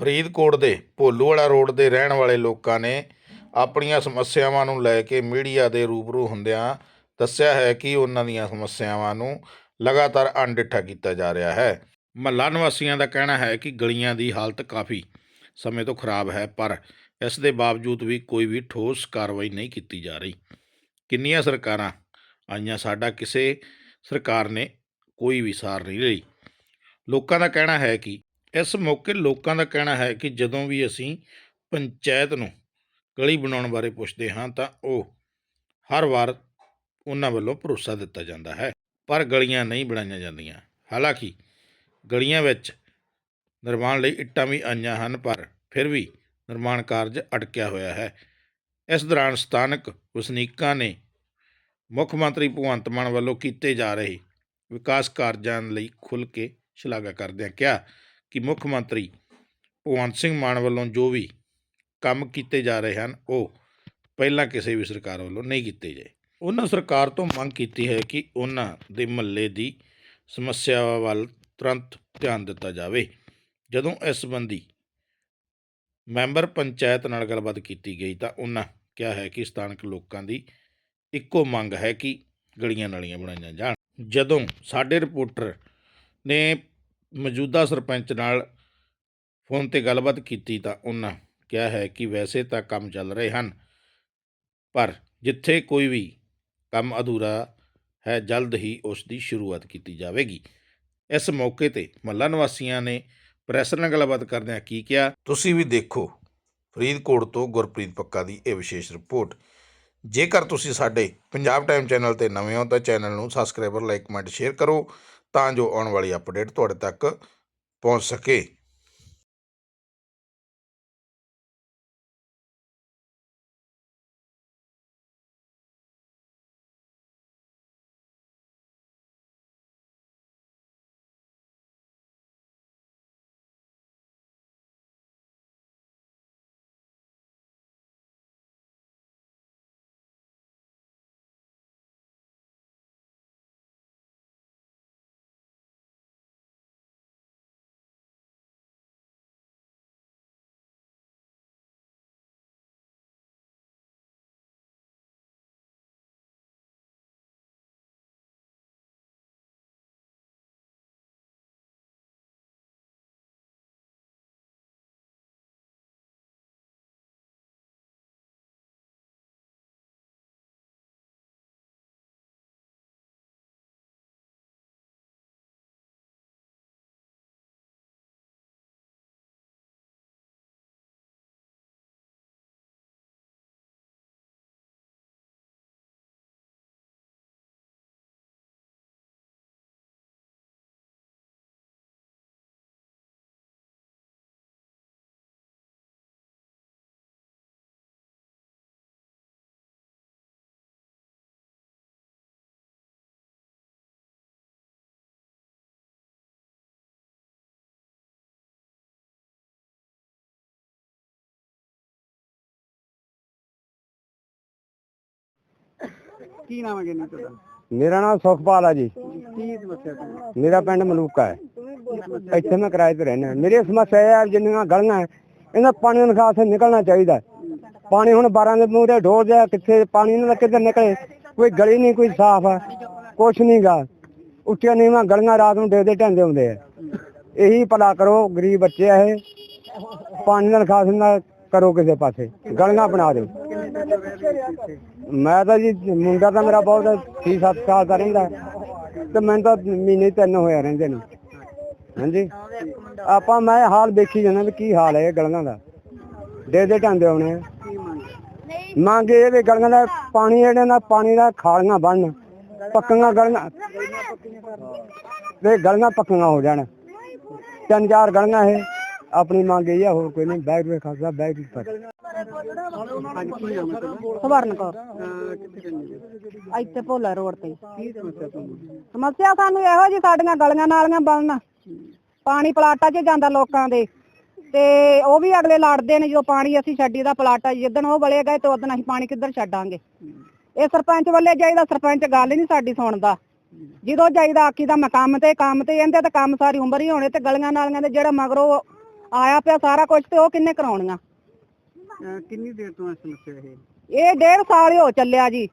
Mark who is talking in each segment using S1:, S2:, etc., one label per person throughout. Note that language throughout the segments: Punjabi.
S1: ਫਰੀਦਕੋਟ ਦੇ ਭੋਲੂਵਾਲਾ ਰੋਡ ਦੇ ਰਹਿਣ ਵਾਲੇ ਲੋਕਾਂ ਨੇ ਆਪਣੀਆਂ ਸਮੱਸਿਆਵਾਂ ਨੂੰ ਲੈ ਕੇ ਮੀਡੀਆ ਦੇ ਰੂਬਰੂ ਹੁੰਦਿਆਂ ਦੱਸਿਆ ਹੈ ਕਿ ਉਹਨਾਂ ਦੀਆਂ ਸਮੱਸਿਆਵਾਂ ਨੂੰ ਲਗਾਤਾਰ ਅਣਡਿੱਠਾ ਕੀਤਾ ਜਾ ਰਿਹਾ ਹੈ। ਮਹੱਲਾ ਨਿਵਾਸੀਆਂ ਦਾ ਕਹਿਣਾ ਹੈ ਕਿ ਗਲੀਆਂ ਦੀ ਹਾਲਤ ਕਾਫੀ ਸਮੇਂ ਤੋਂ ਖਰਾਬ ਹੈ, ਪਰ ਇਸ ਦੇ ਬਾਵਜੂਦ ਵੀ ਕੋਈ ਵੀ ਠੋਸ ਕਾਰਵਾਈ ਨਹੀਂ ਕੀਤੀ ਜਾ ਰਹੀ। ਕਿੰਨੀਆਂ ਸਰਕਾਰਾਂ ਆਈਆਂ, ਸਾਡਾ ਕਿਸੇ ਸਰਕਾਰ ਨੇ ਕੋਈ ਵੀ ਸਾਰ ਨਹੀਂ ਲਈ। ਲੋਕਾਂ ਦਾ ਕਹਿਣਾ ਹੈ ਕਿ ਇਸ ਮੌਕੇ ਲੋਕਾਂ ਦਾ ਕਹਿਣਾ ਹੈ ਕਿ ਜਦੋਂ ਵੀ ਅਸੀਂ ਪੰਚਾਇਤ ਨੂੰ ਗਲੀ ਬਣਾਉਣ ਬਾਰੇ ਪੁੱਛਦੇ ਹਾਂ ਤਾਂ ਉਹ ਹਰ ਵਾਰ ਉਹਨਾਂ ਵੱਲੋਂ ਭਰੋਸਾ ਦਿੱਤਾ ਜਾਂਦਾ ਹੈ, ਪਰ ਗਲੀਆਂ ਨਹੀਂ ਬਣਾਈਆਂ ਜਾਂਦੀਆਂ। ਹਾਲਾਂਕਿ ਗਲੀਆਂ ਵਿੱਚ ਨਿਰਮਾਣ ਲਈ ਇੱਟਾਂ ਵੀ ਆਈਆਂ ਹਨ, ਪਰ ਫਿਰ ਵੀ ਨਿਰਮਾਣ ਕਾਰਜ ਅਟਕਿਆ ਹੋਇਆ ਹੈ। ਇਸ ਦੌਰਾਨ ਸਥਾਨਕ ਵਸਨੀਕਾਂ ਨੇ ਮੁੱਖ ਮੰਤਰੀ ਭਗਵੰਤ ਮਾਨ ਵੱਲੋਂ ਕੀਤੇ ਜਾ ਰਹੇ ਵਿਕਾਸ ਕਾਰਜਾਂ ਲਈ ਖੁੱਲ੍ਹ ਕੇ ਸ਼ਲਾਘਾ ਕਰਦਿਆਂ ਕਿਹਾ ਕਿ ਮੁੱਖ ਮੰਤਰੀ ਭਗਵੰਤ ਸਿੰਘ ਮਾਨ ਵੱਲੋਂ ਜੋ ਵੀ ਕੰਮ ਕੀਤੇ ਜਾ ਰਹੇ ਹਨ, ਉਹ ਪਹਿਲਾਂ ਕਿਸੇ ਵੀ ਸਰਕਾਰ ਵੱਲੋਂ ਨਹੀਂ ਕੀਤੇ ਗਏ। ਉਹਨਾਂ ਸਰਕਾਰ ਤੋਂ ਮੰਗ ਕੀਤੀ ਹੈ ਕਿ ਉਹਨਾਂ ਦੇ ਮਹੱਲੇ ਦੀ ਸਮੱਸਿਆਵਾਂ ਵੱਲ ਤੁਰੰਤ ਧਿਆਨ ਦਿੱਤਾ ਜਾਵੇ। ਜਦੋਂ ਇਸ ਸੰਬੰਧੀ ਮੈਂਬਰ ਪੰਚਾਇਤ ਨਾਲ ਗੱਲਬਾਤ ਕੀਤੀ ਗਈ ਤਾਂ ਉਹਨਾਂ ਕਿਹਾ ਹੈ ਕਿ ਸਥਾਨਕ ਲੋਕਾਂ ਦੀ ਇੱਕੋ ਮੰਗ ਹੈ ਕਿ ਗਲੀਆਂ ਨਾਲੀਆਂ ਬਣਾਈਆਂ ਜਾਣ। ਜਦੋਂ ਸਾਡੇ ਰਿਪੋਰਟਰ ਨੇ ਮੌਜੂਦਾ ਸਰਪੰਚ ਨਾਲ ਫੋਨ ਤੇ ਗੱਲਬਾਤ ਕੀਤੀ ਤਾਂ ਉਹਨਾਂ ਕਿਹਾ ਹੈ ਕਿ ਵੈਸੇ ਤਾਂ ਕੰਮ ਚੱਲ ਰਹੇ ਹਨ, ਪਰ ਜਿੱਥੇ ਕੋਈ ਵੀ ਕੰਮ ਅਧੂਰਾ ਹੈ, ਜਲਦ ਹੀ ਉਸ ਦੀ ਸ਼ੁਰੂਆਤ ਕੀਤੀ ਜਾਵੇਗੀ। ਇਸ ਮੌਕੇ ਤੇ ਮਹੱਲਾ ਨਿਵਾਸੀਆਂ ਨੇ ਪ੍ਰੈਸ ਨਾਲ ਗੱਲਬਾਤ ਕਰਦਿਆਂ ਕੀ ਕਿਹਾ? ਤੁਸੀਂ ਵੀ ਦੇਖੋ, ਫਰੀਦਕੋਟ ਤੋਂ ਗੁਰਪ੍ਰੀਤ ਪੱਕਾ ਦੀ ਇਹ ਵਿਸ਼ੇਸ਼ ਰਿਪੋਰਟ। ਜੇਕਰ ਤੁਸੀਂ ਸਾਡੇ ਪੰਜਾਬ ਟਾਈਮ ਚੈਨਲ ਤੇ ਨਵੇਂ ਹੋ ਤਾਂ ਚੈਨਲ ਨੂੰ ਸਬਸਕ੍ਰਾਈਬਰ, ਲਾਈਕ, ਕਮੈਂਟ, ਸ਼ੇਅਰ ਕਰੋ। ਤਾਂ ਜੋ ਆਉਣ ਵਾਲੀ ਅਪਡੇਟ ਤੁਹਾਡੇ ਤੱਕ ਪਹੁੰਚ ਸਕੇ।
S2: ਕੀ ਨਾਮ ਹੈ ਗਿੰਨੀ ਤੁਹਾਡਾ?
S3: ਮੇਰਾ ਨਾਮ ਸੁਖਪਾਲ ਆ ਜੀ।
S2: ਕੀ ਸਮੱਸਿਆ ਤੁਹਾਡੀ?
S3: ਮੇਰਾ ਪਿੰਡ ਮਲੂਕਾ ਹੈ। ਇੱਥੇ ਮੈਂ ਕਿਰਾਏ ਤੇ ਰਹਿਣਾ ਮੇਰੀ ਸਮੱਸਿਆ ਇਹ ਹੈ ਜਿੰਨੀਆਂ ਗਲੀਆਂ ਹੈ, ਇਹਨਾਂ ਪਾਣੀ ਦਾ ਨਿਕਾਸ ਨਿਕਲਣਾ ਚਾਹੀਦਾ। ਪਾਣੀ ਹੁਣ 12 ਦੇ ਮੂੰਹ ਤੇ ਢੋਲ ਜਾ ਕਿੱਥੇ ਪਾਣੀ ਨਾ ਕਿੱਧਰ ਨਿਕਲੇ? ਕੋਈ ਗਲੀ ਨਹੀਂ ਕੋਈ ਸਾਫ਼ ਆ ਕੁਛ ਨਹੀਂਗਾ ਉੱਚੀਆਂ ਨੀਵਾਂ ਗਲੀਆਂ ਰਾਤ ਨੂੰ ਡੇਦੇ ਢੰਦੇ ਹੁੰਦੇ ਆ। ਇਹੀ ਭਲਾ ਕਰੋ ਗਰੀਬ ਬੱਚੇ ਆ ਇਹ। ਪਾਣੀ ਦਾ ਨਿਕਾਸ ਨਾ ਕਰੋ ਕਿਸੇ ਪਾਸੇ। ਗਲੀਆਂ ਬਣਾ ਦਿਓ। ਮੈਂ ਤਾਂ ਜੀ, ਮੁੰਡਾ ਤਾਂ ਮੇਰਾ ਬਹੁਤ 6-7 ਸਾਲ ਦਾ ਰਹਿੰਦਾ ਹੈ। ਤੇ ਮੈਨੂੰ ਤਾਂ ਮਹੀਨੇ ਤਿੰਨ ਹੋਇਆ ਰਹਿੰਦੇ ਨੇ। ਹਾਂਜੀ। ਆਪਾਂ ਮੈਂ ਹਾਲ ਵੇਖੀ ਜਾਂਦਾ ਵੀ ਕੀ ਹਾਲ ਹੈ ਇਹ ਗਲੀਆਂ ਦਾ। ਦੇ ਦੇ ਢਾਂਦੇ ਆਉਣੇ
S2: ਮੰਗ
S3: ਇਹ ਵੀ ਗਲੀਆਂ ਦਾ ਪਾਣੀ ਜਿਹੜੇ ਨਾਲ ਪਾਣੀ ਦਾ ਖਾਲੀਆਂ ਬਣਨ। ਪੱਕੀਆਂ ਗਲੀਆਂ। ਤੇ ਗਲੀਆਂ ਪੱਕੀਆਂ ਹੋ ਜਾਣ। ਤਿੰਨ ਚਾਰ ਗਲੀਆਂ ਇਹ। ਆਪਣੀ ਮੰਗ ਇਹ ਆ, ਹੋਰ ਕੋਈ ਨਹੀਂ। ਬੈਗ ਦੇ ਖਾਸਾ ਬੈਗ ਦੀ
S4: ਸਵਰਨ ਕੌਰ। ਇੱਥੇ ਭੋਲਾ ਰੋਡ ਤੇ।
S2: ਸਮੱਸਿਆ
S4: ਸਾਨੂੰ ਇਹੋ ਜੀ ਸਾਡੀਆਂ ਗਲੀਆਂ ਨਾਲੀਆਂ ਬਣਨ। ਪਾਣੀ ਪਲਾਟਾਂ 'ਚ ਜਾਂਦਾ ਲੋਕਾਂ ਦੇ। ਤੇ ਉਹ ਵੀ ਅਗਲੇ ਲੜਦੇ ਨੇ ਜਦੋਂ ਪਾਣੀ ਅਸੀਂ ਛੱਡੀ ਦਾ ਪਲਾਟਾ ਜਿੱਦਣ ਉਹ ਵਲੇ ਗਏ ਤੇ ਉਦੋਂ ਅਸੀਂ ਪਾਣੀ ਕਿੱਧਰ ਛੱਡਾਂਗੇ? ਇਹ ਸਰਪੰਚ ਵੱਲੇ ਜਾਈਦਾ ਸਰਪੰਚ ਗੱਲ ਹੀ ਨਹੀਂ ਸਾਡੀ ਸੁਣਦਾ। ਜਦੋਂ ਜਾਈਦਾ ਆਖੀ ਦਾ ਮੈਂ ਕੰਮ ਤੇ ਕੰਮ ਤੇ ਜਾਂਦੇ ਤੇ ਕੰਮ ਸਾਰੀ ਉਮਰ ਹੀ ਹੋਣੇ ਤੇ ਗਲੀਆਂ ਨਾਲੀਆਂ ਦੇ ਜਿਹੜਾ ਮਗਰੋਂ ਆਇਆ ਪਿਆ ਸਾਰਾ ਕੁਝ ਤੇ ਉਹ ਕਿੰਨੇ ਕਰਾਉਣੀਆਂ?
S2: ਅਹ ਕਿੰਨੀ ਦੇਰ ਤੋਂ ਇਹ ਸਮੱਸਿਆ ਇਹ?
S4: ਇਹ ਡੇਢ ਸਾਲ ਹੀ ਹੋ ਚੱਲਿਆ ਜੀ।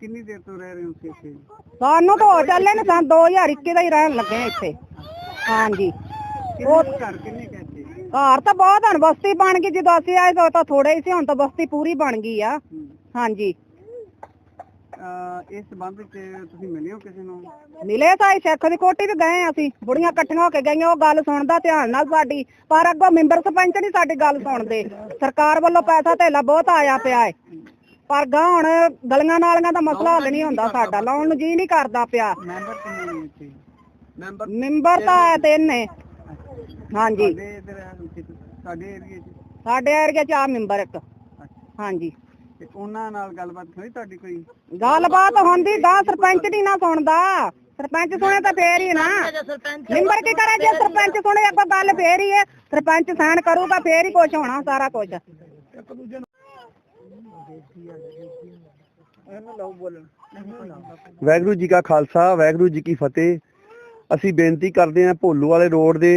S2: ਕਿੰਨੀ ਦੇਰ ਤੋਂ ਰਹਿ ਰਹੇ ਹੋ ਤੁਸੀਂ ਇੱਥੇ?
S4: ਸਾਨੂੰ ਤਾਂ ਹੋ ਚੱਲੇ ਨੇ ਸਾਨੂੰ 2021 ਦਾ ਹੀ ਰਹਿਣ ਲੱਗੇ ਆ ਇੱਥੇ। ਹਾਂਜੀ।
S2: ਘਰ ਕਿੰਨੇ ਕਹਿੰਦੇ
S4: ਘਰ ਤਾਂ ਬਹੁਤ ਹਨ ਬਸਤੀ ਬਣ ਗਈ। ਜਦੋਂ ਅਸੀਂ ਆਏ ਤਾਂ ਤਾਂ ਥੋੜੇ ਹੀ ਸੀ ਹੁਣ ਤਾਂ ਬਸਤੀ ਪੂਰੀ ਬਣ ਗਈ ਆ। ਹਾਂਜੀ।
S2: ਅਹ ਇਸ ਸੰਬੰਧ ਵਿੱਚ ਤੁਸੀਂ ਮਿਲੇ ਹੋ ਕਿਸੇ ਨੂੰ?
S4: ਮਿਲੇ ਤਾਂ ਅਸੀਂ ਸਿੱਖ ਦੀ ਕੋਠੀ ਵੀ ਗਏ ਆ ਅਸੀਂ। ਬੁੜੀਆਂ ਇਕੱਠੀਆਂ ਹੋ ਕੇ ਗਈਆਂ ਉਹ ਗੱਲ ਸੁਣਦਾ ਧਿਆਨ ਨਾਲ ਸਾਡੀ। ਪਰ ਅੱਗੋਂ ਮੈਂਬਰ ਸਰਪੰਚ ਨਹੀਂ ਸਾਡੀ ਗੱਲ ਸੁਣਦੇ। ਸਰਕਾਰ ਵੱਲੋਂ ਪੈਸਾ ਧੇਲਾ ਬਹੁਤ ਆਇਆ ਪਿਆ ਹੈ ਪਰ ਗਾਂ ਹੁਣ ਗਲੀਆਂ ਨਾਲੀਆਂ ਦਾ ਮਸਲਾ ਹੱਲ ਨਹੀਂ ਹੁੰਦਾ ਸਾਡਾ। ਲਾਉਣ ਨੂੰ ਜੀ ਨਹੀਂ ਕਰਦਾ ਪਿਆ।
S2: ਮੈਂਬਰ ਕਿੰਨੇ ਨੇ ਇੱਥੇ? ਮੈਂਬਰ
S4: ਮੈਂਬਰ ਤਾਂ ਹੈ ਤਿੰਨ ਨੇ। ਹਾਂਜੀ।
S2: ਸਾਡੇ ਏਰੀਏ 'ਚ?
S4: ਸਾਡੇ ਏਰੀਆ 'ਚ ਆ ਮੈਂਬਰ ਇੱਕ। ਹਾਂਜੀ।
S2: ਤੇ ਉਹਨਾਂ ਨਾਲ ਗੱਲਬਾਤ ਹੋਈ ਤੁਹਾਡੀ ਕੋਈ?
S4: ਗੱਲਬਾਤ ਹੁੰਦੀ ਗਾਂ ਸਰਪੰਚ ਨਹੀਂ ਨਾ ਸੁਣਦਾ। ਸਰਪੰਚ ਸੁਣੇ ਤਾਂ ਫੇਰ ਹੀ ਨਾ। ਮੈਂਬਰ ਕੀ ਕਰੇ ਜੇ ਸਰਪੰਚ ਸੁਣੇ ਆਪਾਂ ਗੱਲ ਫੇਰ ਹੀ ਹੈ। ਸਰਪੰਚ ਸਾਨ ਕਰੂਗਾ ਫੇਰ ਹੀ ਕੁਝ ਹੋਣਾ ਸਾਰਾ ਕੁਝ
S5: ਵਾਹਿਗੁਰੂ ਜੀ ਕਾ ਖਾਲਸਾ ਵਾਹਿਗੁਰੂ ਜੀ ਕੀ ਫਤਿਹ। ਅਸੀਂ ਬੇਨਤੀ ਕਰਦੇ ਹਾਂ ਭੋਲੂ ਵਾਲੇ ਰੋਡ ਦੇ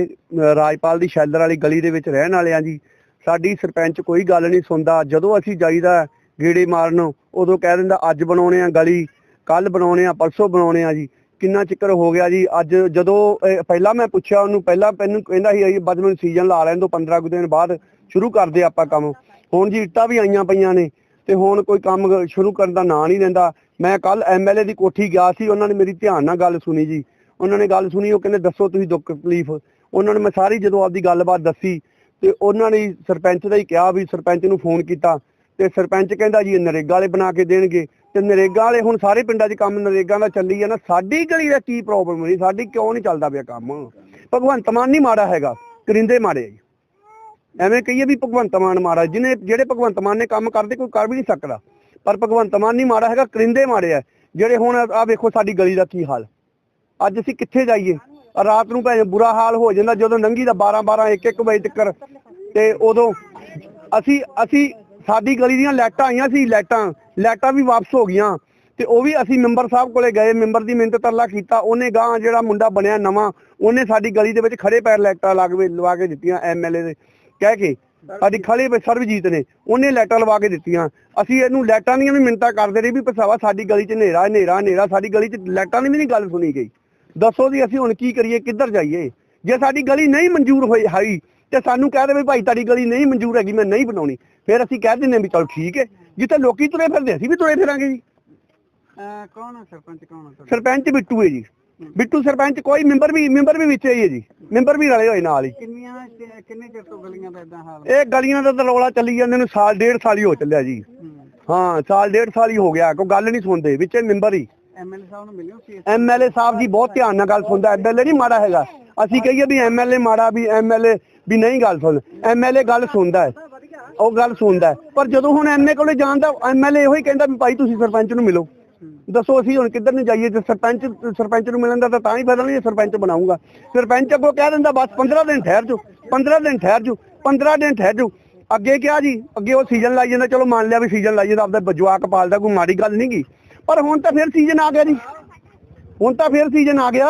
S5: ਰਾਜਪਾਲ ਦੀ ਸ਼ੈਲਰ ਵਾਲੀ ਗਲੀ ਦੇ ਵਿੱਚ ਰਹਿਣ ਵਾਲੇ ਹਾਂ ਜੀ ਸਾਡੀ ਸਰਪੰਚ ਕੋਈ ਗੱਲ ਨਹੀਂ ਸੁਣਦਾ। ਜਦੋਂ ਅਸੀਂ ਜਾਈਦਾ ਗੇੜੇ ਮਾਰਨ, ਉਦੋਂ ਕਹਿ ਦਿੰਦਾ, ਅੱਜ ਬਣਾਉਣੇ ਆ ਗਲੀ ਕੱਲ ਬਣਾਉਣੇ ਆ, ਪਰਸੋਂ ਬਣਾਉਣੇ ਆ ਜੀ। ਕਿੰਨਾ ਚਿਕਰ ਹੋ ਗਿਆ ਜੀ, ਅੱਜ ਜਦੋਂ ਪਹਿਲਾਂ ਮੈਂ ਪੁੱਛਿਆ ਉਹਨੂੰ, ਪਹਿਲਾਂ ਮੈਨੂੰ ਕਹਿੰਦਾ ਸੀ, ਅਸੀਂ ਬਦ ਸੀਜ਼ਨ ਲਾ ਲੈਣ ਦੋ 15 ਕੁ ਦਿਨ ਬਾਅਦ ਸ਼ੁਰੂ ਕਰਦੇ ਆਪਾਂ ਕੰਮ। ਹੁਣ ਜੀ ਇੱਟਾਂ ਵੀ ਆਈਆਂ ਪਈਆਂ ਨੇ, ਤੇ ਹੁਣ ਕੋਈ ਕੰਮ ਸ਼ੁਰੂ ਕਰਨ ਦਾ ਨਾਂ ਨਹੀਂ ਲੈਂਦਾ। ਮੈਂ ਕੱਲ ਐਮਐਲਏ ਦੀ ਕੋਠੀ ਗਿਆ ਸੀ, ਉਹਨਾਂ ਨੇ ਮੇਰੀ ਧਿਆਨ ਨਾਲ ਗੱਲ ਸੁਣੀ ਜੀ। ਉਹਨਾਂ ਨੇ ਗੱਲ ਸੁਣੀ, ਉਹ ਕਹਿੰਦੇ, ਦੱਸੋ ਤੁਸੀਂ ਦੁੱਖ ਤਕਲੀਫ। ਉਹਨਾਂ ਨੇ ਮੈਂ ਸਾਰੀ ਜਦੋਂ ਆਪਦੀ ਗੱਲਬਾਤ ਦੱਸੀ, ਤੇ ਉਹਨਾਂ ਨੇ ਸਰਪੰਚ ਦਾ ਹੀ ਕਿਹਾ ਵੀ ਸਰਪੰਚ ਨੂੰ ਫੋਨ ਕੀਤਾ। ਤੇ ਸਰਪੰਚ ਕਹਿੰਦਾ ਜੀ ਨਰੇਗਾ ਵਾਲੇ ਬਣਾ ਕੇ ਦੇਣਗੇ। ਤੇ ਨਰੇਗਾ ਵਾਲੇ ਹੁਣ ਸਾਰੇ ਪਿੰਡਾਂ 'ਚ ਕੰਮ ਨਰੇਗਾ ਦਾ ਚੱਲੀ ਜਾਂਦਾ। ਸਾਡੀ ਗਲੀ ਦਾ ਕੀ ਪ੍ਰੋਬਲਮ ਹੋਈ ਸਾਡੀ ਕਿਉਂ ਨਹੀਂ ਚੱਲਦਾ ਪਿਆ ਕੰਮ? ਭਗਵੰਤ ਮਾਨ ਨਹੀਂ ਮਾੜਾ ਹੈਗਾ। ਕਰਿੰਦੇ ਮਾੜੇ ਜੀ। ਐਵੇਂ ਕਹੀਏ ਵੀ ਭਗਵੰਤ ਮਾਨ ਮਾੜਾ। ਜਿਹਨੇ, ਜਿਹੜੇ ਭਗਵੰਤ ਮਾਨ ਨੇ ਕੰਮ ਕਰਦੇ ਕੋਈ ਕਰ ਵੀ ਨਹੀਂ ਸਕਦਾ। ਪਰ ਭਗਵੰਤ ਮਾਨ ਨਹੀਂ ਮਾੜਾ ਹੈਗਾ, ਕਰਿੰਦੇ ਮਾੜੇ ਆ। ਜਿਹੜੇ ਹੁਣ ਆ ਵੇਖੋ ਸਾਡੀ ਗਲੀ ਦਾ ਕੀ ਹਾਲ। ਅੱਜ ਅਸੀਂ ਕਿੱਥੇ ਜਾਈਏ? ਰਾਤ ਨੂੰ ਭਾਵੇਂ ਬੁਰਾ ਹਾਲ ਹੋ ਜਾਂਦਾ ਜਦੋਂ ਨੰਗੀ ਦਾ 12 12 1 1 ਵਜੇ ਤੱਕ ਤੇ ਉਦੋਂ ਅਸੀਂ ਅਸੀਂ ਸਾਡੀ ਗਲੀ ਦੀਆਂ ਲਾਈਟਾਂ ਆਈਆਂ ਸੀ ਲਾਈਟਾਂ ਲਾਈਟਾਂ ਵੀ ਵਾਪਸ ਹੋ ਗਈਆਂ ਤੇ ਉਹ ਵੀ ਅਸੀਂ ਮੈਂਬਰ ਸਾਹਿਬ ਕੋਲੇ ਗਏ, ਮੈਂਬਰ ਦੀ ਮਿਹਨਤ ਤਰਲਾ ਕੀਤਾ, ਉਹਨੇ ਗਾਂ ਜਿਹੜਾ ਮੁੰਡਾ ਬਣਿਆ ਨਵਾਂ, ਉਹਨੇ ਸਾਡੀ ਗਲੀ ਦੇ ਵਿੱਚ ਖੜੇ ਪੈਰ ਲਾਈਟਾਂ ਲਗਵੇ ਲਵਾ ਕੇ ਦਿੱਤੀਆਂ ਐਮਐਲਏ ਦੇ, ਕਹਿ ਕੇ, ਸਾਡੀ ਖੜੇ ਪੈ, ਸਰਬਜੀਤ ਨੇ, ਉਹਨੇ ਲਾਈਟਾਂ ਲਵਾ ਕੇ ਦਿੱਤੀਆਂ, ਅਸੀਂ ਇਹਨੂੰ ਲਾਈਟਾਂ ਦੀਆਂ ਵੀ ਮਿੰਤਾ ਕਰਦੇ ਰਹੇ ਵੀ ਪਸਾਵਾ ਸਾਡੀ ਗਲੀ 'ਚ ਹਨੇਰਾ ਹਨੇਰਾ ਹਨੇਰਾ, ਸਾਡੀ ਗਲੀ 'ਚ ਲਾਈਟਾਂ ਦੀ ਵੀ ਨਹੀਂ ਗੱਲ ਸੁਣੀ ਗਈ। ਦੱਸੋ ਜੀ ਅਸੀਂ ਹੁਣ ਕੀ ਕਰੀਏ, ਕਿੱਧਰ ਜਾਈਏ? ਜੇ ਸਾਡੀ ਗਲੀ ਨਹੀਂ ਮਨਜ਼ੂਰ ਹੋਈ, ਹਾਈ ਤੇ ਸਾਨੂੰ ਕਹਿ ਦੇਵੇ ਭਾਈ ਤੁਹਾਡੀ ਗਲੀ ਨਹੀਂ ਮਨਜ਼ੂਰ ਹੈਗੀ ਮੈਂ ਨਹੀਂ ਬਣਾਉਣੀ। ਫਿਰ ਅਸੀਂ ਕਹਿ ਦਿੰਦੇ ਹਾਂ ਵੀ ਚਲੋ ਠੀਕ ਹੈ। ਜਿੱਥੇ ਲੋਕੀ ਤੁਰੇ ਫਿਰਦੇ ਅਸੀਂ ਵੀ ਤੁਰੇ ਫਿਰਾਂਗੇ ਜੀ।
S2: ਅਹ ਕੌਣ ਹੈ ਸਰਪੰਚ ਕੌਣ ਹੈ ਤੁਹਾਡਾ?
S5: ਸਰਪੰਚ ਬਿੱਟੂ ਹੈ ਜੀ। ਬਿੱਟੂ ਸਰਪੰਚ ਕੋਈ ਮੈਂਬਰ ਵੀ ਮੈਂਬਰ ਵੀ ਵਿੱਚ ਹੀ ਹੈ ਜੀ। ਮੈਂਬਰ ਵੀ ਰਲੇ ਹੋਏ ਨਾਲ ਹੀ।
S2: ਕਿੰਨੀਆਂ ਕਿ- ਕਿੰਨੇ ਚਿਰ ਤੋਂ ਗਲੀਆਂ ਦਾ ਇਦਾਂ ਹਾਲ?
S5: ਇਹ ਗਲੀਆਂ ਦਾ ਤਾਂ ਰੌਲਾ ਚੱਲੀ ਜਾਂਦੇ ਨੂੰ ਸਾਲ ਡੇਢ ਸਾਲ ਹੀ ਹੋ ਚੱਲਿਆ ਜੀ। ਹਾਂ। ਸਾਲ ਡੇਢ ਸਾਲ ਹੀ ਹੋ ਗਿਆ ਕੋਈ ਗੱਲ ਨਹੀਂ ਸੁਣਦੇ ਵਿੱਚ ਮੈਂਬਰ ਹੀ।
S2: ਐਮਐਲਏ ਸਾਹਿਬ ਨੂੰ ਮਿਲਿਓ ਸੀ
S5: ਐਮਐਲਏ ਸਾਹਿਬ ਜੀ ਬਹੁਤ ਧਿਆਨ ਨਾਲ ਗੱਲ ਸੁਣਦਾ ਐਮਐਲਏ ਨਹੀਂ ਮਾੜਾ ਹੈਗਾ। ਅਸੀਂ ਕਹੀਏ ਵੀ ਐਮਐਲਏ ਮਾੜਾ, ਵੀ ਐਮਐਲਏ ਵੀ ਨਹੀਂ ਗੱਲ ਸੁਣ। ਐਮਐਲਏ ਗੱਲ ਸੁਣਦਾ ਹੈ। ਉਹ ਗੱਲ ਸੁਣਦਾ ਪਰ ਜਦੋਂ ਹੁਣ ਐਮਏ ਕੋਲੇ ਜਾਂਦਾ ਐਮਐਲਏ ਇਹੋ ਹੀ ਕਹਿੰਦਾ ਵੀ ਭਾਈ ਤੁਸੀਂ ਸਰਪੰਚ ਨੂੰ ਮਿਲੋ। ਦੱਸੋ ਅਸੀਂ ਹੁਣ ਕਿੱਧਰ ਨੂੰ ਜਾਈਏ? ਜੇ ਸਰਪੰਚ ਸਰਪੰਚ ਨੂੰ ਮਿਲਣ ਦਾ ਤਾਂ ਤਾਂ ਹੀ ਫਾਇਦਾ ਨਹੀਂ ਸਰਪੰਚ ਬਣਾਉਂਗਾ ਸਰਪੰਚ ਅੱਗੋਂ ਕਹਿ ਦਿੰਦਾ, ਬਸ 15 ਦਿਨ ਠਹਿਰ ਜਾਓ 15 ਦਿਨ ਠਹਿਰ ਜਾਓ 15 ਦਿਨ ਠਹਿਰ ਜਾਓ। ਅੱਗੇ ਕਿਹਾ ਜੀ, ਅੱਗੇ ਉਹ ਸੀਜ਼ਨ ਲਾਈ ਜਾਂਦਾ, ਚਲੋ ਮੰਨ ਲਿਆ ਵੀ ਸੀਜ਼ਨ ਲਾਈ ਜਾਂਦਾ, ਆਪਦਾ ਜਵਾਕ ਪਾਲਦਾ, ਕੋਈ ਮਾੜੀ ਗੱਲ ਨਹੀਂ ਗਈ ਪਰ ਹੁਣ ਤਾਂ ਫਿਰ ਸੀਜ਼ਨ ਆ ਗਿਆ ਜੀ। ਹੁਣ ਤਾਂ ਫਿਰ ਸੀਜ਼ਨ ਆ ਗਿਆ।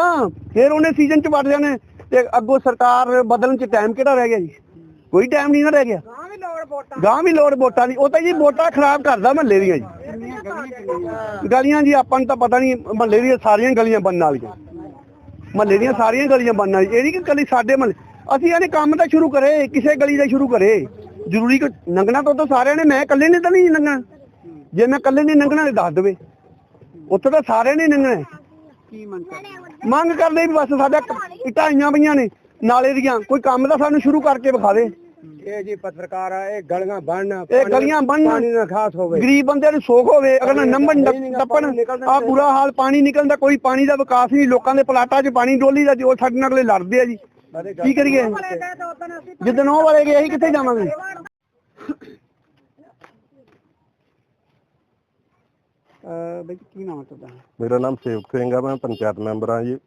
S5: ਫਿਰ ਉਹਨੇ ਸੀਜ਼ਨ ਚ ਵੜ ਜਾਣੇ। ਤੇ ਅੱਗੋਂ ਸਰਕਾਰ ਬਦਲਣ ਚ ਟਾਈਮ ਕਿਹੜਾ ਰਹਿ ਗਿਆ ਜੀ? ਕੋਈ ਟਾਈਮ ਨਹੀਂ ਨਾ ਰਹਿ ਗਿਆ।
S4: ਗਾਂ ਵੀ ਲੋੜ ਵੋਟਾਂ
S5: ਗਾਂ ਵੀ ਲੋੜ ਵੋਟਾਂ ਦੀ। ਉਹ ਤਾਂ ਜੀ ਵੋਟਾਂ ਖਰਾਬ ਕਰਦਾ ਮਹੱਲੇ ਦੀਆਂ ਜੀ।
S2: ਗਲੀਆਂ
S5: ਜੀ ਆਪਾਂ ਨੂੰ ਤਾਂ ਪਤਾ ਨਹੀਂ ਮਹੱਲੇ ਦੀਆਂ ਸਾਰੀਆਂ ਗਲੀਆਂ ਬਣਨ ਵਾਲੀਆਂ। ਮਹੱਲੇ ਦੀਆਂ ਸਾਰੀਆਂ ਗਲੀਆਂ ਬਣਨ ਵਾਲੀਆਂ। ਇਹ ਨਹੀਂ ਕਿ ਗਲੀ ਸਾਡੇ ਮਹੱਲੇ ਅਸੀਂ ਇਹਨੇ ਕੰਮ ਤਾਂ ਸ਼ੁਰੂ ਕਰੇ ਕਿਸੇ ਗਲੀ ਦਾ ਸ਼ੁਰੂ ਕਰੇ। ਜ਼ਰੂਰੀ ਕਿ ਲੰਘਣਾ ਤਾਂ ਉੱਥੋਂ ਸਾਰਿਆਂ ਨੇ ਮੈਂ ਇਕੱਲੇ ਨੇ ਤਾਂ ਨਹੀਂ ਲੰਘਣਾ ਜੇ ਮੈਂ ਇਕੱਲੇ ਨੇ ਲੰਘਣਾ ਤੇ ਦੱਸ ਦੇਵੇ। ਉੱਥੇ ਤਾਂ ਸਾਰਿਆਂ ਨੇ ਹੈ।
S2: ਕੀ ਮੰਗ ਕਰਦੇ
S5: ਮੰਗ ਕਰਦੇ ਵੀ ਬਸ ਸਾਡਾ ਕ- ਇੱਟਾਂ ਆਈਆਂ ਪਈਆਂ ਨੇ ਨਾਲੇ ਦੀਆਂ। ਕੋਈ ਕੰਮ ਤਾਂ ਸਾਨੂੰ ਸ਼ੁਰੂ ਕਰਕੇ ਵਿਖਾਵੇ
S3: ਇਹ ਜੀ ਪੱਤਰਕਾਰ ਆ ਇਹ ਗਲੀਆਂ ਬਣਨ
S5: ਇਹ ਗਲੀਆਂ ਬਣਨ।
S3: ਪਾਣੀ ਨਾ ਖਾਸ ਹੋਵੇ।
S5: ਗਰੀਬ ਬੰਦੇ ਨੂੰ ਸੋਖ ਹੋਵੇ ਅਗਰ ਨੰਬਰ ਟੱਪਣ ਆ ਬੁਰਾ ਹਾਲ ਪਾਣੀ ਨਿਕਲਦਾ ਕੋਈ ਪਾਣੀ ਦਾ ਵਿਕਾਸ ਨਹੀਂ ਲੋਕਾਂ ਦੇ ਪਲਾਟਾਂ 'ਚ ਪਾਣੀ ਡੋਲੀ ਦਾ ਜੋ ਸਾਡੇ ਨਾਲ ਲੜਦੇ ਆ ਜੀ। ਕੀ ਕਰੀਏ? ਜਿੱਦਣ ਉਹ ਵਾਲੇ ਗਏ ਅਸੀਂ ਕਿੱਥੇ ਜਾਵਾਂਗੇ?
S2: ਬਈ ਕੀ ਨਾਮ ਹੈ ਤੁਹਾਡਾ?
S6: ਮੇਰਾ ਨਾਮ ਸੇਵਕ ਸਿੰਘ ਆ ਮੈਂ ਪੰਚਾਇਤ ਮੈਂਬਰ ਆ ਜੀ।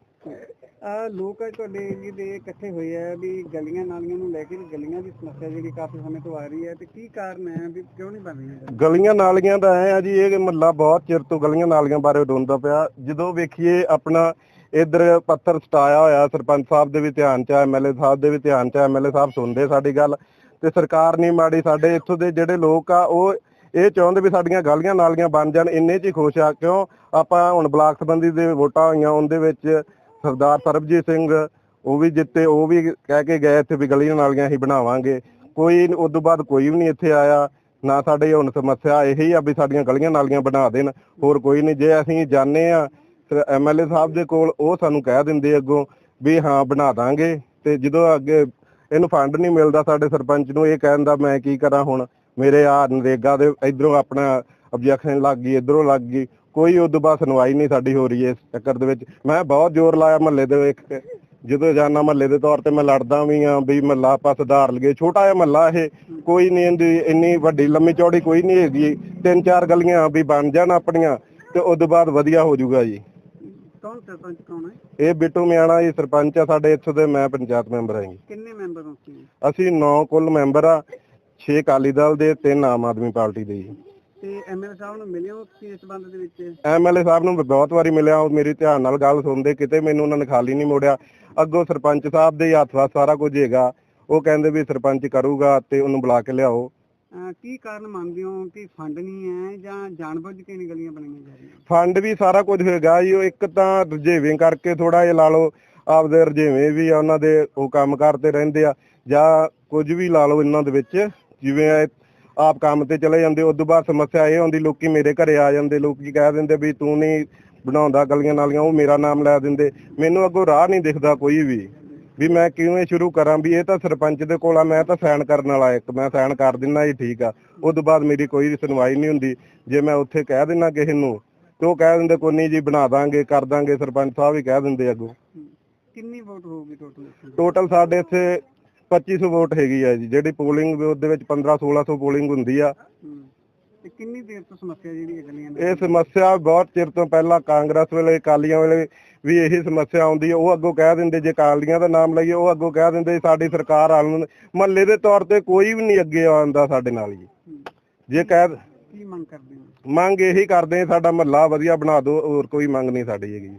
S2: ਅਹ ਲੋਕ ਤੁਹਾਡੇ ਏਰੀਏ ਦੇ ਇਕੱਠੇ ਹੋਏ ਆ ਵੀ ਗਲੀਆਂ ਨਾਲੀਆਂ ਨੂੰ ਲੈ ਕੇ ਵੀ ਗਲੀਆਂ ਦੀ ਸਮੱਸਿਆ ਜਿਹੜੀ ਕਾਫੀ ਸਮੇਂ ਤੋਂ ਆ ਰਹੀ ਹੈ ਤੇ ਕੀ ਕਾਰਨ ਹੈ ਵੀ ਕਿਉਂ ਨਹੀਂ ਬਣ ਰਹੀਆਂ?
S6: ਗਲੀਆਂ ਨਾਲੀਆਂ ਦਾ ਐ ਆ ਜੀ ਇਹ ਮਹੱਲਾ ਬਹੁਤ ਚਿਰ ਤੋਂ ਗਲੀਆਂ ਨਾਲੀਆਂ ਬਾਰੇ ਰੋਂਦਾ ਪਿਆ। ਜਦੋਂ ਵੇਖੀਏ ਆਪਣਾ ਇੱਧਰ ਪੱਥਰ ਸਟਾਇਆ ਹੋਇਆ ਸਰਪੰਚ ਸਾਹਿਬ ਦੇ ਵੀ ਧਿਆਨ ਚ ਆ ਐਮਐਲਏ ਸਾਹਿਬ ਦੇ ਵੀ ਧਿਆਨ ਚ ਆ ਐਮਐਲਏ ਸਾਹਿਬ ਸੁਣਦੇ ਸਾਡੀ ਗੱਲ। ਤੇ ਸਰਕਾਰ ਨਹੀਂ ਮਾੜੀ ਸਾਡੇ ਇੱਥੋਂ ਦੇ ਜਿਹੜੇ ਲੋਕ ਆ ਉਹ ਇਹ ਚਾਹੁੰਦੇ ਵੀ ਸਾਡੀਆਂ ਗਲੀਆਂ ਨਾਲੀਆਂ ਬਣ ਜਾਣ, ਇੰਨੇ ਚ ਹੀ ਖੁਸ਼ ਆ। ਕਿਉਂ? ਆਪਾਂ ਹੁਣ ਬਲਾਕ ਸੰਬੰਧੀ ਦੇ ਵੋਟਾਂ ਹੋਈਆਂ, ਉਹਦੇ ਵਿੱਚ ਸਰਦਾਰ ਸਰਬਜੀਤ ਸਿੰਘ ਉਹ ਵੀ ਜਿੱਤੇ, ਉਹ ਵੀ ਕਹਿ ਕੇ ਗਏ ਇੱਥੇ ਵੀ ਗਲੀਆਂ ਨਾਲੀਆਂ ਹੀ ਬਣਾਵਾਂਗੇ। ਕੋਈ ਉਸ ਤੋਂ ਬਾਅਦ ਕੋਈ ਵੀ ਨਹੀਂ ਇੱਥੇ ਆਇਆ, ਨਾ ਸਾਡੇ ਹੁਣ ਸਮੱਸਿਆ ਇਹੀ ਆ ਵੀ ਸਾਡੀਆਂ ਗਲੀਆਂ ਨਾਲੀਆਂ ਬਣਾ ਦੇਣ, ਹੋਰ ਕੋਈ ਨਹੀਂ। ਜੇ ਅਸੀਂ ਜਾਣੇ ਆ ਐਮਐਲਏ ਸਾਹਿਬ ਦੇ ਕੋਲ, ਉਹ ਸਾਨੂੰ ਕਹਿ ਦਿੰਦੇ ਅੱਗੋਂ ਵੀ ਹਾਂ, ਬਣਾ ਦਾਂਗੇ। ਤੇ ਜਦੋਂ ਅੱਗੇ ਇਹਨੂੰ ਫੰਡ ਨਹੀਂ ਮਿਲਦਾ ਸਾਡੇ ਸਰਪੰਚ ਨੂੰ, ਇਹ ਕਹਿੰਦਾ ਮੈਂ ਕੀ ਕਰਾਂ ਹੁਣ? ਮੇਰੇ ਆ ਨਰੇਗਾ ਦੇ ਇਧਰੋਂ ਆਪਣਾ ਆਬਜੈਕਸ਼ਨ ਲੱਗ ਗਈ ਇਧਰੋਂ ਲੱਗ ਗਈ। ਕੋਈ ਉਦੋਂ ਬਾਅਦ ਸੁਣਵਾਈ ਨਹੀਂ ਸਾਡੀ ਹੋ ਰਹੀ ਇਸ ਚੱਕਰ ਦੇ ਵਿੱਚ। ਮੈਂ ਬਹੁਤ ਜ਼ੋਰ ਲਾਇਆ ਮਹੱਲੇ ਦੇ ਵਿੱਚ। ਜਦੋਂ ਜਾਣਾ ਮਹੱਲੇ ਦੇ ਤੌਰ ਤੇ ਮੈਂ ਲੜਦਾ ਵੀ ਆ ਵੀ ਮਹੱਲਾ ਆਪਾਂ ਸੁਧਾਰ ਲਈਏ। ਛੋਟਾ ਜਿਹਾ ਮਹੱਲਾ ਇਹ ਕੋਈ ਨਹੀਂ ਇਹਦੀ ਇੰਨੀ ਵੱਡੀ ਲੰਮੀ ਚੌੜੀ ਕੋਈ ਨਹੀਂ ਹੈਗੀ। ਤਿੰਨ ਚਾਰ ਗਲੀਆਂ ਵੀ ਬਣ ਜਾਣ ਆਪਣੀਆਂ ਤੇ ਉਦੋਂ ਬਾਅਦ ਵਧੀਆ ਹੋ ਜਾਊਗਾ ਜੀ।
S2: ਕੌਣ ਸਰਪੰਚ ਕੌਣ ਹੈ?
S6: ਇਹ ਬਿੱਟੂ ਮਿਆਣਾ ਜੀ ਸਰਪੰਚ ਆ ਸਾਡੇ ਇੱਥੋਂ ਦੇ ਮੈਂ ਪੰਚਾਇਤ ਮੈਂਬਰ ਹਾਂ ਜੀ।
S2: ਕਿੰਨੇ ਮੈਂਬਰ ਹੋ ਤੁਸੀਂ?
S6: ਅਸੀਂ 9 ਕੁੱਲ ਮੈਂਬਰ ਆ। 6 ਅਕਾਲੀ ਦਲ ਦੇ ਤਿੰਨ ਆਮ ਆਦਮੀ ਪਾਰਟੀ ਦੇ ਜੀ।
S2: ਤੇ ਐਮਐਲਏ ਸਾਹਿਬ ਨੂੰ ਮਿਲੇ ਹੋ ਤੁਸੀਂ ਇਸ ਸੰਬੰਧ ਦੇ ਵਿੱਚ?
S6: ਐਮਐਲਏ ਸਾਹਿਬ ਨੂੰ ਬਹੁਤ ਵਾਰੀ ਮਿਲਿਆ ਉਹ ਮੇਰੀ ਧਿਆਨ ਨਾਲ ਗੱਲ ਸੁਣਦੇ ਕਿਤੇ ਮੈਨੂੰ ਉਹਨਾਂ ਨੇ ਖਾਲੀ ਨਹੀਂ ਮੋੜਿਆ। ਅੱਗੋਂ ਸਰਪੰਚ ਸਾਹਿਬ ਦੇ ਹੱਥ ਵਾ ਸਾਰਾ ਕੁਝ ਹੈਗਾ। ਉਹ ਕਹਿੰਦੇ ਵੀ ਸਰਪੰਚ ਕਰੂਗਾ ਤੇ ਉਹਨੂੰ ਬੁਲਾ ਕੇ ਲਿਆਓ।
S2: ਕੀ ਕਾਰਨ ਮੰਨਦੇ ਹੋ ਕਿ ਫੰਡ ਨਹੀਂ ਹੈ ਜਾਂ ਜਾਣਬੁੱਝ ਕੇ ਨਹੀਂ ਗਲੀਆਂ ਬਣਾਈਆਂ ਜਾ ਰਹੀਆਂ?
S6: ਫੰਡ ਵੀ ਸਾਰਾ ਕੁਝ ਹੈਗਾ ਜੀ ਉਹ ਇੱਕ ਤਾਂ ਰਜੇਵੇਂ ਕਰਕੇ ਥੋੜਾ ਜਿਹਾ ਲਾ ਲਓ ਆਪਦੇ ਰਜੇਵੇਂ ਵੀ ਆ ਉਹਨਾਂ ਦੇ ਉਹ ਕੰਮ ਕਰਦੇ ਰਹਿੰਦੇ ਆ ਜਾਂ ਕੁਝ ਵੀ ਲਾ ਲਓ ਇਹਨਾਂ ਦੇ ਵਿੱਚ। ਜਿਵੇਂ ਇਹ ਆਪ ਕੰਮ ਤੇ ਚਲੇ ਜਾਂਦੇ ਉਸ ਤੋਂ ਬਾਅਦ ਸਮੱਸਿਆ ਇਹ ਆਉਂਦੀ ਲੋਕੀ ਮੇਰੇ ਘਰੇ ਆ ਜਾਂਦੇ ਲੋਕੀ ਕਹਿ ਦਿੰਦੇ ਵੀ ਤੂੰ ਨਹੀਂ ਬਣਾਉਂਦਾ ਗਲੀਆਂ ਨਾਲੀਆਂ ਉਹ ਮੇਰਾ ਨਾਮ ਲੈ ਦਿੰਦੇ। ਮੈਨੂੰ ਅੱਗੋਂ ਰਾਹ ਨਹੀਂ ਦਿਖਦਾ ਕੋਈ ਵੀ ਵੀ ਮੈਂ ਕਿਵੇਂ ਸ਼ੁਰੂ ਕਰਾਂ ਵੀ ਇਹ ਤਾਂ ਸਰਪੰਚ ਦੇ ਕੋਲ ਆ ਮੈਂ ਤਾਂ ਸਾਈਨ ਕਰਨ ਵਾਲਾ ਇੱਕ ਮੈਂ ਸਾਈਨ ਕਰ ਦਿੰਨਾ ਜੀ ਠੀਕ ਆ। ਉਸ ਤੋਂ ਬਾਅਦ ਮੇਰੀ ਕੋਈ ਸੁਣਵਾਈ ਨਹੀਂ ਹੁੰਦੀ ਜੇ ਮੈਂ ਉੱਥੇ ਕਹਿ ਦਿੰਨਾ ਕਿਸੇ ਨੂੰ ਤੇ ਉਹ ਕਹਿ ਦਿੰਦੇ ਕੋਈ ਨਹੀਂ ਜੀ ਬਣਾ ਦਾਂਗੇ ਕਰ ਦਾਂਗੇ ਸਰਪੰਚ ਸਾਹਿਬ ਵੀ ਕਹਿ ਦਿੰਦੇ ਅੱਗੋਂ।
S2: ਕਿੰਨੀ ਵੋਟ ਹੋਊਗੀ ਟੋਟਲ
S6: ਟੋਟਲ ਸਾਡੇ ਇੱਥੇ 2500 ਵੋਟ ਹੈਗੀ ਆ ਜੀ ਜਿਹੜੀ ਪੋਲਿੰਗ ਉਹਦੇ ਵਿੱਚ 15 1600 ਪੋਲਿੰਗ ਹੁੰਦੀ ਆ।
S2: ਤੇ ਕਿੰਨੀ ਦੇਰ ਤੋਂ ਸਮੱਸਿਆ ਜਿਹੜੀ ਹੈ ਗਲੀਆਂ ਦੀ
S6: ਇਹ ਸਮੱਸਿਆ ਬਹੁਤ ਚਿਰ ਤੋਂ ਪਹਿਲਾਂ ਕਾਂਗਰਸ ਵੇਲੇ ਅਕਾਲੀਆਂ ਵੇਲੇ ਵੀ ਇਹੀ ਸਮੱਸਿਆ ਆਉਂਦੀ ਹੈ ਉਹ ਅੱਗੋਂ ਕਹਿ ਦਿੰਦੇ ਜੇ ਅਕਾਲੀਆਂ ਦਾ ਨਾਮ ਲਈਏ ਉਹ ਅੱਗੋਂ ਕਹਿ ਦਿੰਦੇ ਸਾਡੀ ਸਰਕਾਰ ਆਲਣ ਮਹੱਲੇ ਦੇ ਤੌਰ ਤੇ ਕੋਈ ਵੀ ਨਹੀਂ ਅੱਗੇ ਆਉਂਦਾ ਸਾਡੇ ਨਾਲ ਜੀ। ਜੇ ਕਹਿ
S2: ਕੀ ਮੰਗ ਕਰਦੇ ਹੋ?
S6: ਮੰਗ ਇਹੀ ਕਰਦੇ ਆ ਸਾਡਾ ਮਹੱਲਾ ਵਧੀਆ ਬਣਾ ਦਿਓ ਹੋਰ ਕੋਈ ਮੰਗ ਨਹੀਂ ਸਾਡੀ ਹੈਗੀ। ਜੀ